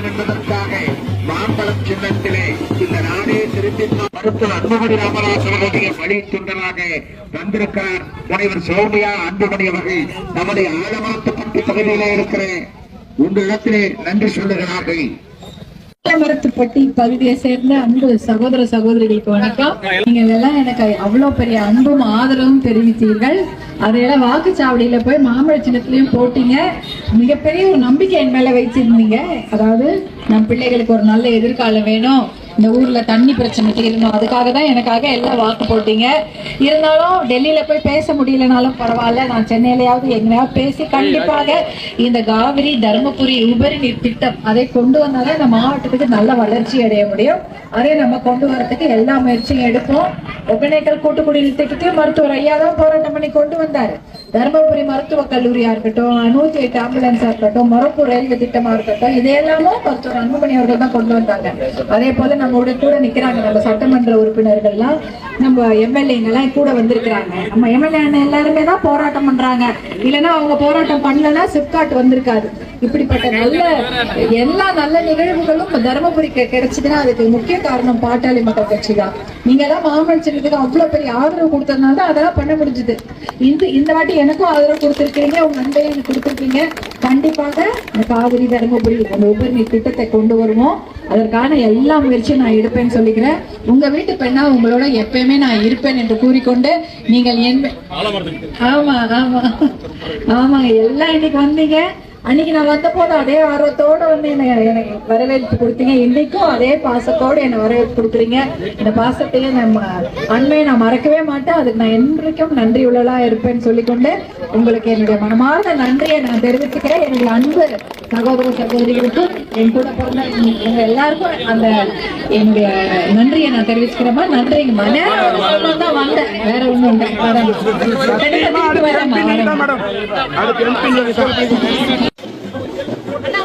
என்பதற்காக மாம்பழம் சின்னத்திலே இந்த நாடே திரும்பி மருத்துவர் அன்புமணி ராமராஜ் அவர்களுடைய வழி துண்டனாக முனைவர் சௌமியா அன்புமணி அவர்கள் நம்முடைய ஆலமாத்துப்பட்டி பகுதியிலே இருக்கிற உங்களிடத்திலே நன்றி சொல்லுகிறார்கள். மரத்துப்பட்டி பகுதியை சேர்ந்த அன்பு சகோதர சகோதரிகளுக்கு வணக்கம். நீங்க எல்லாம் எனக்கு அவ்வளவு பெரிய அன்பும் ஆதரவும் தெரிவித்தீர்கள். அதையெல்லாம் வாக்குச்சாவடியில போய் மாம்பழ சின்னத்திலையும் போட்டீங்க. மிகப்பெரிய ஒரு நம்பிக்கை என் மேல வைச்சிருந்தீங்க அதாவது நம் பிள்ளைகளுக்கு ஒரு நல்ல எதிர்காலம் வேணும். இந்த ஊரில் தண்ணி பிரச்சனை தீரணும் அதுக்காக தான் எனக்காக எல்லாம் வாக்கு போட்டீங்க. இருந்தாலும் டெல்லியில போய் பேச முடியலனாலும் பரவாயில்ல. நான் சென்னையிலையாவது எங்கேயாவது பேசி கண்டிப்பாக இந்த காவிரி தருமபுரி உபரி நீர் திட்டம் அதை கொண்டு வந்தாதான் இந்த மாவட்டத்துக்கு நல்ல வளர்ச்சி அடைய முடியும். அதை நம்ம கொண்டு வரதுக்கு எல்லா முயற்சியும் எடுப்போம். ஒகேனக்கல் கூட்டுக்குடியில் திட்டத்தையும் மருத்துவர் ஐயா தான் போராட்டம் பண்ணி கொண்டு வந்தாரு. தருமபுரி மருத்துவக் கல்லூரியா இருக்கட்டும் நூத்தி எட்டு ஆம்புலன்ஸா இருக்கட்டும் மொரப்பூர் ரயில்வே திட்டமா இருக்கட்டும் இதையெல்லாமும் மருத்துவர் அன்புமணி அவர்கள் தான் கொண்டு வந்தாங்க. அதே போல நம்மளோட கூட நிக்கிறாங்க நம்ம சட்டமன்ற உறுப்பினர்கள்லாம். நம்ம எம்எல்ஏங்கெல்லாம் கூட வந்திருக்கிறாங்க. நம்ம எம்எல்ஏ எல்லாருமே தான் போராட்டம் பண்றாங்க. இல்லைன்னா அவங்க போராட்டம் பண்ணலன்னா சிப்காட் வந்திருக்காது. இப்படிப்பட்ட நல்ல எல்லா நல்ல நிகழ்வுகளும் தருமபுரிக்கு கிடைச்சதுன்னா அதுக்கு முக்கிய காரணம் பாட்டாளி மக்கள் கட்சி தான். நீங்க எல்லாம் மாமல்லத்துக்கு அவ்வளவு பெரிய ஆதரவு கொடுத்ததுனால தான் அதெல்லாம் பண்ண முடிஞ்சது. இந்த இந்த வாட்டி எனக்கும் ஆதரவு கொடுத்துருக்கீங்க உங்க நண்பையும் எனக்கு கொடுத்துருக்கீங்க. கண்டிப்பாக காவிரி தருமபுரி அந்த உபரிநீர் திட்டத்தை கொண்டு வருவோம். அதற்கான எல்லா முயற்சியும் நான் எடுப்பேன்னு சொல்லிக்கிறேன். உங்க வீட்டு பெண்ணா உங்களோட எப்பயுமே நான் இருப்பேன் என்று கூறிக்கொண்டு நீங்கள் என் ஆமா ஆமா. ஆமாங்க. எல்லாம் இன்னைக்கு வந்தீங்க. அன்னைக்கு நான் வந்த போது அதே ஆர்வத்தோட வந்து என்ன எனக்கு வரவேற்பு கொடுத்தீங்க. இன்னைக்கும் அதே பாசத்தோட என்னை வரவேற்பு கொடுக்குறீங்க. இந்த பாசத்தையும் நம்ம அண்மையை நான் மறக்கவே மாட்டேன். அதுக்கு நான் என்றைக்கும் நன்றி உள்ளலா இருப்பேன்னு சொல்லிக்கொண்டு உங்களுக்கு என்னுடைய மனமார்ந்த நன்றியை நான் தெரிவிச்சுக்கிறேன். என்னுடைய அன்பு சகோதர சகோதரிகளுக்கும் என் கூட பிறந்த எல்லாருக்கும் அந்த என்னுடைய நன்றியை நான் தெரிவிச்சுக்கிறேமா நன்றிங்க மன தான் வந்தேன். வேற ஒண்ணும் இல்லை. வரேன். கண்டிப்பா না